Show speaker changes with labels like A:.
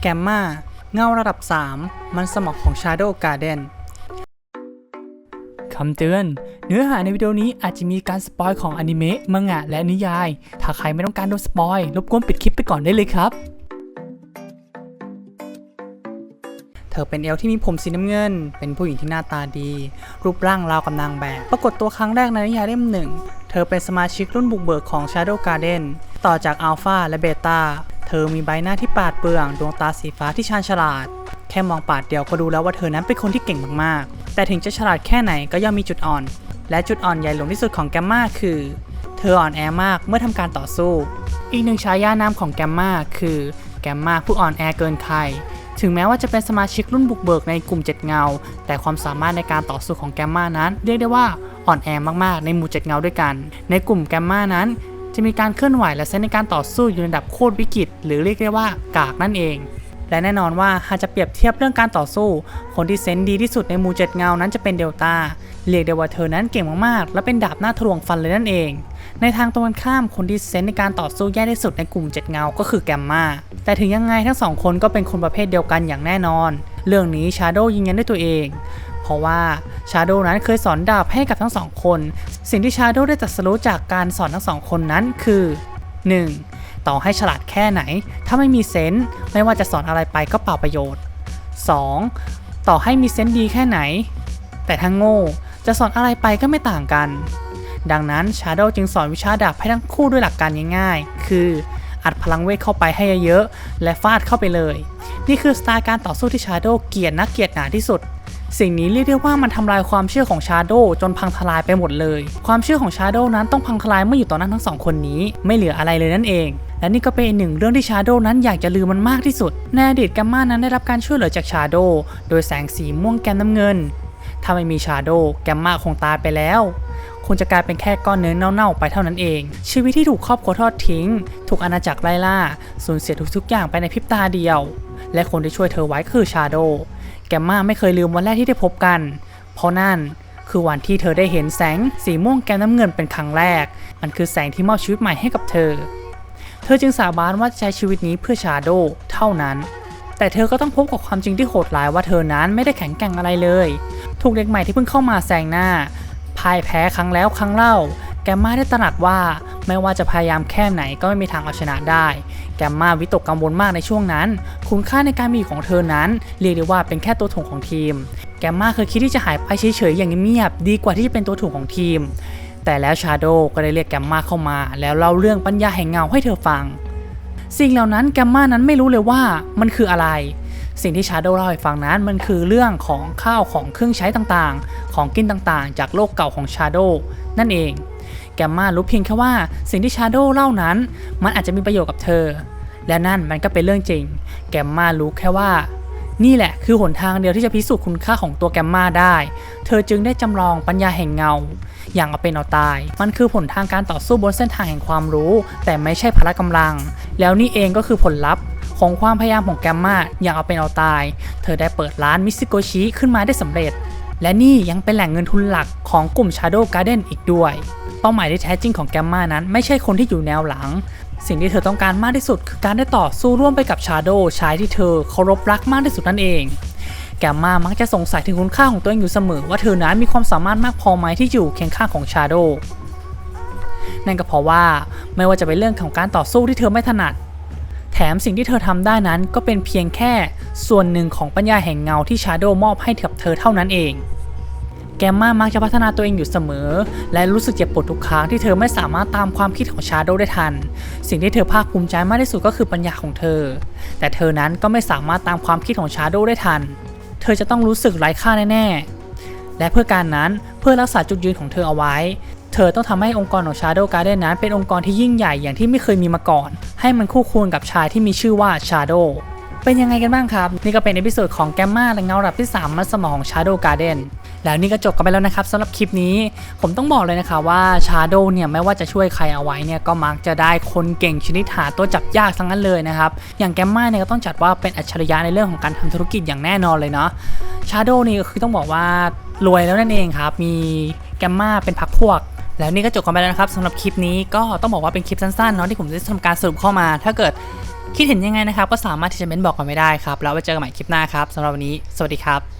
A: แกมมาเงาระดับ 3 มันสมองของ Shadow Garden คำเตือน เนื้อหาในวิดีโอนี้อาจจะมีการสปอยของอนิเมะ มังงะ และนิยาย ถ้าใครไม่ต้องการโดนสปอยรบกวนปิดคลิปไปก่อนได้เลยครับ เธอเป็นเอลฟ์ที่มีผมสีน้ำเงิน เป็นผู้หญิงที่หน้าตาดี รูปร่างราวกับนางแบบ ปรากฏตัวครั้งแรกในนิยายเล่มหนึ่ง เธอเป็นสมาชิกรุ่นบุกเบิกของ Shadow Garden ต่อจากอัลฟาและเบต้าเธอมีใบหน้าที่ปาดเปรื่องดวงตาสีฟ้าที่ชาญฉลาด แค่มองปาดเดียวก็รู้แล้วว่าเธอนั้นเป็นคนที่เก่งมากๆ แต่ถึงจะฉลาดแค่ไหนก็ย่อมมีจุดอ่อน และจุดอ่อนใหญ่หลวงที่สุดของแกมมาคือ เธออ่อนแอมากเมื่อทำการต่อสู้ อีกหนึ่งฉายานามของแกมมาคือแกมมาผู้อ่อนแอเกินใครถึงแม้ว่าจะเป็นสมาชิกรุ่นบุกเบิกในกลุ่มเจ็ดเงา แต่ความสามารถในการต่อสู้ของแกมมานั้น เรียกได้ว่าอ่อนแอมากๆ ในหมู่เจ็ดเงาด้วยกัน ในกลุ่มแกมมานั้น จะมีการเคลื่อนไหวและเซนในการต่อสู้อยู่ในระดับโคตรวิกฤตหรือเรียกได้ว่ากากนั่นเอง และแน่นอนว่าหากจะเปรียบเทียบเรื่องการต่อสู้ คนที่เซนดีที่สุดในหมู่เจ็ดเงานั้นจะเป็นเดลต้าเรียกได้ว่าเธอนั้นเก่งมากๆ และเป็นดาบหน้าทะลวงฟันเลยนั่นเอง ในทางตรงกันข้ามคนที่เซนในการต่อสู้แย่ที่สุดในกลุ่มเจ็ดเงา ก็คือแกมมาแต่ถึงยังไงทั้งสองคนก็เป็นคนประเภทเดียวกันอย่างแน่นอน เรื่องนี้ชาโดยืนยันด้วยตัวเอง เพราะว่าชาโดนั้นเคยสอนดาบให้กับทั้งสองคน สิ่งที่ชาโดได้ตัดสรู้จากการสอนทั้งสองคนนั้นคือ 1. ต่อให้ฉลาดแค่ไหน ถ้าไม่มีเซนส์ไม่ว่าจะสอนอะไรไปก็เปล่าประโยชน์ 2. ต่อให้มีเซนส์ดีแค่ไหน แต่ถ้าโง่จะสอนอะไรไปก็ไม่ต่างกัน ดังนั้นชาโดจึงสอนวิชาดาบให้ทั้งคู่ด้วยหลักการง่ายๆ คืออัดพลังเวทเข้าไปให้เยอะๆและฟาดเข้าไปเลย นี่คือสไตล์การต่อสู้ที่ชาโดเกียดนักเกียดหนาที่สุด สิ่งนี้เรียกได้ว่ามันทำลายความเชื่อของชาโดจนพังทลายไปหมดเลย ความเชื่อของชาโดนั้นต้องพังทลายเมื่ออยู่ต่อหน้าทั้งสองคนนี้ ไม่เหลืออะไรเลยนั่นเองและนี่ก็เป็นหนึ่งเรื่องที่ชาโดนั้นอยากจะลืมมันมากที่สุด ในอดีตแกัมมานั้นได้รับการช่วยเหลือจากชาโดโดยแสงสีม่วงแกนน้ำเงิน ถ้าไม่มีชาโดแกมมาคงตายไปแล้วคงจะกลายเป็นแค่ก้อนเนื้อเน่าๆไปเท่านั้นเอง ชีวิตที่ถูกครอบครัวทอดทิ้ง ถูกอาณาจักรไล่ล่า สูญเสียทุกๆอย่างไปในพริบตาเดียว และคนที่ช่วยเธอไว้คือชาโดแกมมาไม่เคยลืมวันแรกที่ได้พบกัน เพราะนั่นคือวันที่เธอได้เห็นแสงสีม่วงแกนน้ำเงินเป็นครั้งแรก มันคือแสงที่มอบชีวิตใหม่ให้กับเธอ เธอจึงสาบานว่าจะใช้ชีวิตนี้เพื่อชาโดเท่านั้น แต่เธอก็ต้องพบกับความจริงที่โหดร้ายว่าเธอนั้นไม่ได้แข็งแกร่งอะไรเลย ถูกเด็กใหม่ที่เพิ่งเข้ามาแซงหน้าพ่ายแพ้ครั้งแล้วครั้งเล่า แกมมาได้ตระหนักว่า ไม่ว่าจะพยายามแค่ไหนก็ไม่มีทางเอาชนะได้ แกมมาวิตกกังวลมากในช่วงนั้น คุณค่าในการมีอยู่ของเธอนั้นเรียกได้ว่าเป็นแค่ตัวถ่วงของทีม แกมมาเคยคิดที่จะหายไปเฉยๆอย่างเงียบๆดีกว่าที่จะเป็นตัวถ่วงของทีม แต่แล้วชาโดก็ได้เรียกแกมมาเข้ามา แล้วเล่าเรื่องปัญญาแห่งเงาให้เธอฟัง สิ่งเหล่านั้นแกมมานั้นไม่รู้เลยว่ามันคืออะไรสิ่งที่ชาโดเล่าให้ฟังนั้นมันคือเรื่องของข้าวของเครื่องใช้ต่างๆ ของกินต่างๆ จากโลกเก่าของชาโดนั่นเอง แกมมารู้เพียงแค่ว่าสิ่งที่ชาโดเล่านั้น มันอาจจะมีประโยชน์กับเธอ และนั่นมันก็เป็นเรื่องจริง แกมมารู้แค่ว่า นี่แหละคือหนทางเดียวที่จะพิสูจน์คุณค่าของตัวแกมมาได้ เธอจึงได้จำลองปัญญาแห่งเงา อย่างเอาเป็นเอาตาย มันคือผลทางการต่อสู้บนเส้นทางแห่งความรู้ แต่ไม่ใช่พละกำลัง แล้วนี่เองก็คือผลลัพธ์ของความพยายามของแกมมาอย่างเอาเป็นเอาตาย เธอได้เปิดร้านมิซิโกชิขึ้นมาได้สำเร็จ และนี่ยังเป็นแหล่งเงินทุนหลักของกลุ่ม Shadow Garden อีกด้วย เป้าหมายที่แท้จริงของแกมมานั้น ไม่ใช่คนที่อยู่แนวหลัง สิ่งที่เธอต้องการมากที่สุด คือการได้ต่อสู้ร่วมไปกับชาโดชายที่เธอเคารพรักมากที่สุดนั่นเองแกมมามักจะสงสัยถึงคุณค่าของตัวเองอยู่เสมอ ว่าเธอนั้นมีความสามารถมากพอไหมที่อยู่เคียงข้างของชาโดนั่นก็เพราะว่าไม่ว่าจะเป็นเรื่องของการต่อสู้ที่เธอไม่ถนัด แถมสิ่งที่เธอทำได้นั้นก็เป็นเพียงแค่ส่วนหนึ่งของปัญญาแห่งเงาที่ชาโดมอบให้กับเธอเท่านั้นเอง แกมมามักจะพัฒนาตัวเองอยู่เสมอ และรู้สึกเจ็บปวดทุกครั้งที่เธอไม่สามารถตามความคิดของชาโดได้ทัน สิ่งที่เธอภาคภูมิใจมากที่สุดก็คือปัญญาของเธอ แต่เธอนั้นก็ไม่สามารถตามความคิดของชาโดได้ทัน เธอจะต้องรู้สึกไร้ค่าแน่ๆ และเพื่อการนั้นเพื่อรักษาจุดยืนของเธอเอาไว้ เธอต้องทำให้องค์กรของ Shadow Garden นั้น เป็นองค์กรที่ยิ่งใหญ่อย่างที่ไม่เคยมีมาก่อน ให้มันคู่ควรกับชายที่มีชื่อว่า Shadow เป็นยังไงกันบ้างครับ นี่ก็เป็นเอพิโซดของแกมมาและเงาระดับที่ 3 มันสมองของ Shadow Garden แล้วนี่ก็จบกันไปแล้วนะครับสำหรับคลิปนี้ผมต้องบอกเลยนะคะว่า Shadow เนี่ยไม่ว่าจะช่วยใครเอาไว้เนี่ยก็มักจะได้คนเก่งชนิดหาตัวจับยากทั้งนั้นเลยนะครับอย่างแกมมาเนี่ยก็ต้องจัดว่าเป็นอัจฉริยะในเรื่องของการทำธุรกิจอย่างแน่นอนเลยเนาะ Shadow นี่ก็คือต้องบอกว่ารวยแล้วนั่นเองครับมีแกมมาเป็นพักพวกแล้วนี่ก็จบกันไปแล้วนะครับสำหรับคลิปนี้ก็ต้องบอกว่าเป็นคลิปสั้นๆเนาะที่ผมได้ทำการสรุปเข้ามา ถ้าเกิดคิดเห็นยังไงนะครับ ก็สามารถที่จะเม้นบอกกันไม่ได้ครับ แล้วไว้เจอกันใหม่คลิปหน้าครับสำหรับวันนี้ สวัสดีครับ